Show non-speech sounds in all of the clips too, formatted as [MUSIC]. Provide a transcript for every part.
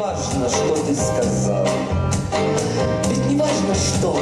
важно, что ты сказал. Ведь не важно, что,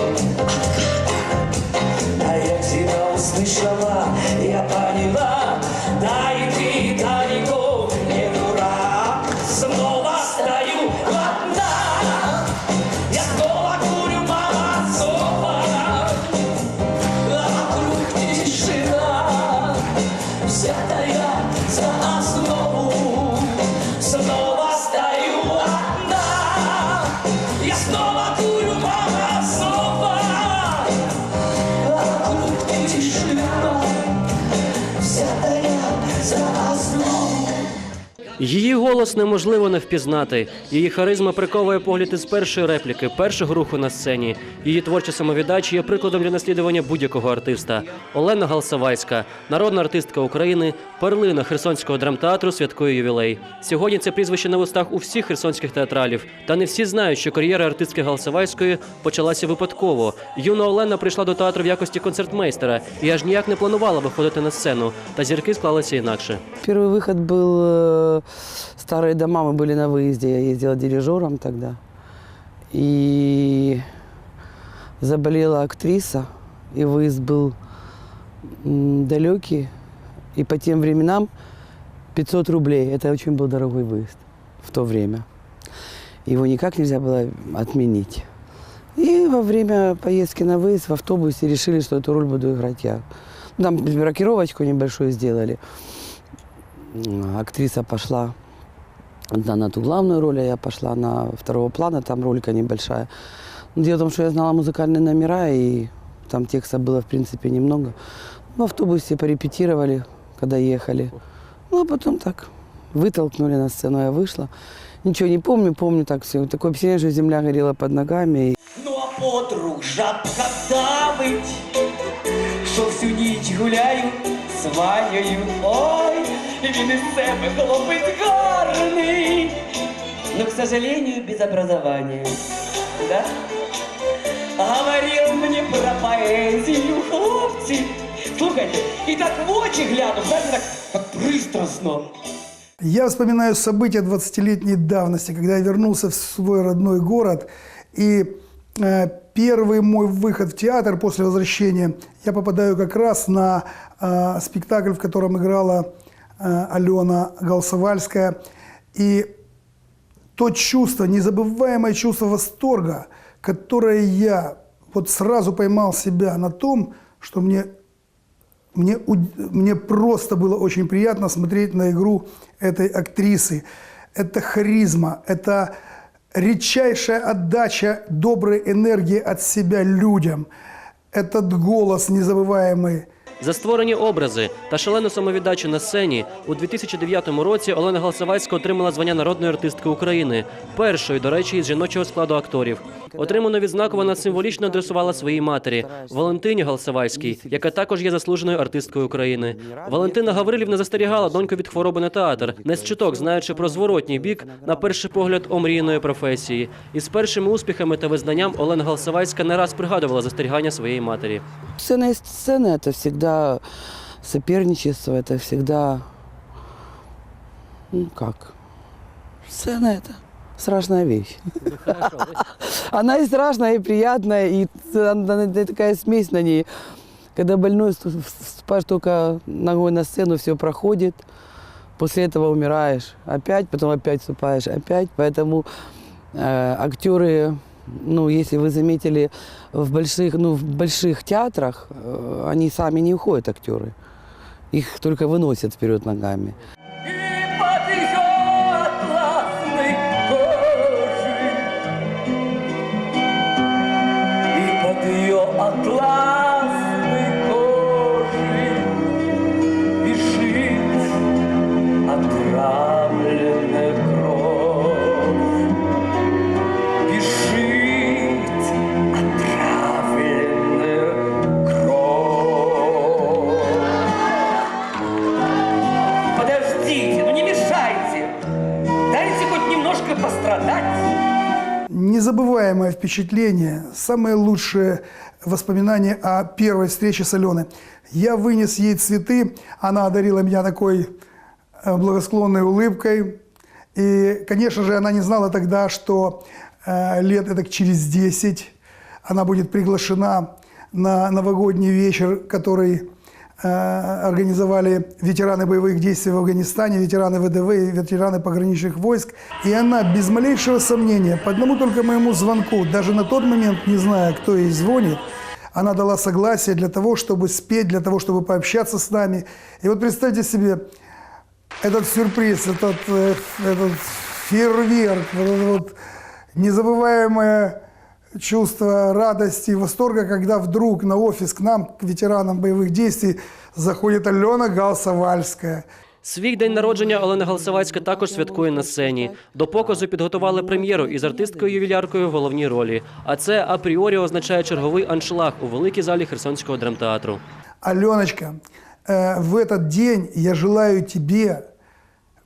за основу. Її голос неможливо не впізнати. Її харизма приковує погляд із першої репліки, першого руху на сцені. Її творча самовіддача є прикладом для наслідування будь-якого артиста. Олена Галсавайська, народна артистка України, перлина Херсонського драмтеатру святкує ювілей. Сьогодні це прізвище на вустах у всіх херсонських театралів. Та не всі знають, що кар'єра артистки Галсавайської почалася випадково. Юна Олена прийшла до театру в якості концертмейстера і аж ніяк не планувала виходити на сцену. Та зірки склалися інакше. Первый выход был э, «Старые дома». Мы были на выезде. Я ездила дирижером тогда. И заболела актриса. И выезд был далекий. И по тем временам 500 рублей. Это очень был дорогой выезд в то время. Его никак нельзя было отменить. И во время поездки на выезд в автобусе решили, что эту роль буду играть я. Там рокировочку небольшую сделали. Актриса пошла да, на ту главную роль, а я пошла на второго плана, там ролька небольшая. Но Дело в том, что я знала музыкальные номера, и там текста было, в принципе, немного. В автобусе порепетировали, когда ехали. Ну, а потом так вытолкнули на сцену, я вышла. Ничего не помню, помню так все. Такое впечатление, что земля горела под ногами. Ну а подруг жабка давить, що всю ніч гуляю з Ванею. Ой, він із себе хлопець гарний. Но, к сожалению, без образования. Да? Говорил мне про поэзию, хлопці. Слухайте, і так в очі гляну, знаєте, так, так пристрасно. Я вспоминаю события 20-летней давности, когда я вернулся в свой родной город, и э, первый мой выход в театр после возвращения, я попадаю как раз на э, спектакль, в котором играла э, Алена Галсовальская, и то чувство, незабываемое чувство восторга, которое я вот сразу поймал себя на том, что мне мне, мне просто было очень приятно смотреть на игру этой актрисы. Это харизма, это редчайшая отдача доброй энергии от себя людям. Этот голос незабываемый. За створені образи та шалену самовіддачу на сцені у 2009 році Олена Галсавайська отримала звання народної артистки України, першої, до речі, із жіночого складу акторів. Отриману відзнаку вона символічно адресувала своїй матері Валентині Галсавайській, яка також є заслуженою артисткою України. Валентина Гаврилівна застерігала доньку від хвороби на театр, не з чуток, знаючи про зворотній бік, на перший погляд, омріяної професії. І з першими успіхами та визнанням Олена Галсавайська не раз пригадувала застерігання своєї матері. Сцена есть сцена, это всегда соперничество, это всегда, ну как, сцена это страшная вещь. [LAUGHS] Она и страшная, и приятная, и она- такая смесь на ней. Когда больной вступаешь только ногой на сцену, все проходит, после этого умираешь опять, потом опять вступаешь опять. Поэтому э, актеры, ну, если вы заметили, в больших, ну, в больших театрах э, они сами не уходят, актеры. Их только выносят вперед ногами. Незабываемое впечатление, самые лучшие воспоминания о первой встрече с Аленой. Я вынес ей цветы, она одарила меня такой э, благосклонной улыбкой. И, конечно же, она не знала тогда, что э, лет это через 10 она будет приглашена на новогодний вечер, который организовали ветераны боевых действий в Афганистане, ветераны ВДВ и ветераны пограничных войск. И она без малейшего сомнения, по одному только моему звонку, даже на тот момент не зная, кто ей звонит, она дала согласие для того, чтобы спеть, для того, чтобы пообщаться с нами. И вот представьте себе, этот сюрприз, этот, э, этот фейерверк, вот это вот незабываемое чувство радости и восторга, когда вдруг на офис к нам, к ветеранам боевых действий, заходит Алена Галсовальская. Свій день народження Олена Галсавацька також святкує на сцені. До показу підготували прем'єру із артисткою-ювіляркою в головній ролі. А це апріорі означає черговий аншлаг у великій залі Херсонського драмтеатру. Аленочка, э, в этот день я желаю тебе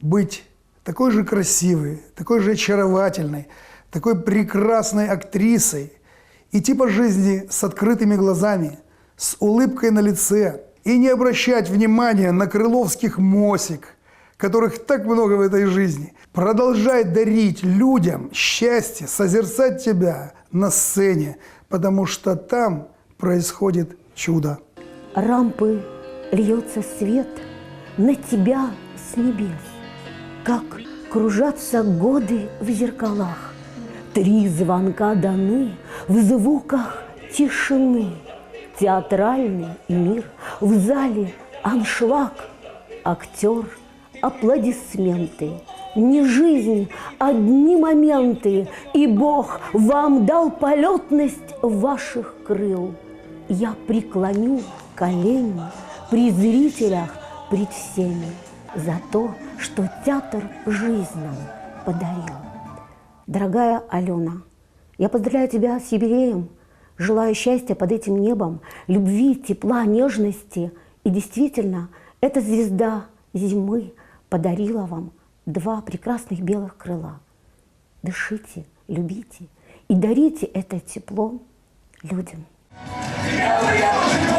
быть такой же красивой, такой же очаровательной, такой прекрасной актрисой, идти по жизни с открытыми глазами, с улыбкой на лице и не обращать внимания на крыловских мосик, которых так много в этой жизни. Продолжай дарить людям счастье, созерцать тебя на сцене, потому что там происходит чудо. рампы льется свет на тебя с небес, как кружатся годы в зеркалах. Три звонка даны в звуках тишины. Театральный мир в зале аншлаг. Актер, аплодисменты. Не жизнь, одни моменты, и Бог вам дал полетность ваших крыл. Я преклоню колени при зрителях, пред всеми за то, что театр жизнь нам подарил. Дорогая Алена, я поздравляю тебя с юбилеем, желаю счастья под этим небом, любви, тепла, нежности. И действительно, эта звезда зимы подарила вам два прекрасных белых крыла. Дышите, любите и дарите это тепло людям. Белые